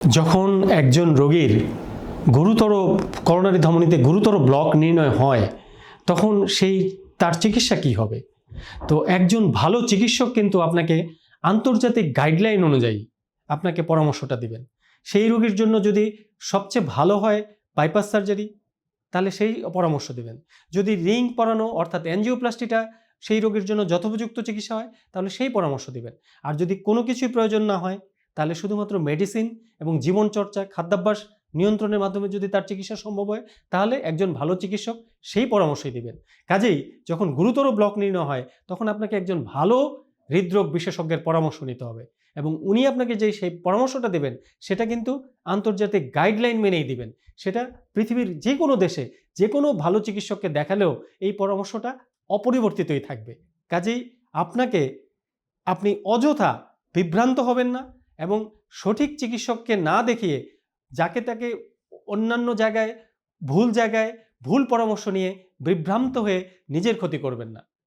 যখন একজন রোগীর গুরুতর করোনারি ধমনীতে গুরুতর ব্লক নির্ণয় হয়, তখন সেই তার চিকিৎসা কি হবে? তো একজন ভালো চিকিৎসক কিন্তু আপনাকে আন্তর্জাতিক গাইডলাইন অনুযায়ী আপনাকে পরামর্শটা দিবেন। সেই রোগীর জন্য যদি সবচেয়ে ভালো হয় বাইপাস সার্জারি তাহলে সেই পরামর্শ দিবেন। যদি রিং পরানো অর্থাৎ অ্যাঞ্জিওপ্লাস্টিটা সেই রোগীর জন্য যথোপযুক্ত চিকিৎসা হয়, তাহলে সেই পরামর্শ দিবেন। আর যদি কোনো কিছুই প্রয়োজন না হয় তাহলে শুধুমাত্র মেডিসিন এবং জীবনচর্চা, খাদ্যাভ্যাস নিয়ন্ত্রণের মাধ্যমে যদি তার চিকিৎসা সম্ভব হয়, তাহলে একজন ভালো চিকিৎসক সেই পরামর্শই দিবেন। কাজেই যখন গুরুতর ব্লক নির্ণয় হয়, তখন আপনাকে একজন ভালো হৃদরোগ বিশেষজ্ঞের পরামর্শ নিতে হবে এবং উনি আপনাকে যে সেই পরামর্শটা দেবেন, সেটা কিন্তু আন্তর্জাতিক গাইডলাইন মেনেই দিবেন। সেটা পৃথিবীর যে কোনো দেশে যে কোনো ভালো চিকিৎসককে দেখালেও এই পরামর্শটা অপরিবর্তিতই থাকবে। কাজেই আপনাকে, আপনি অযথা বিভ্রান্ত হবেন না এবং সঠিক চিকিৎসককে না দেখিয়ে যাকে তাকে অন্যান্য জায়গায়, ভুল জায়গায়, ভুল পরামর্শ নিয়ে বিভ্রান্ত হয়ে নিজের ক্ষতি করবেন না।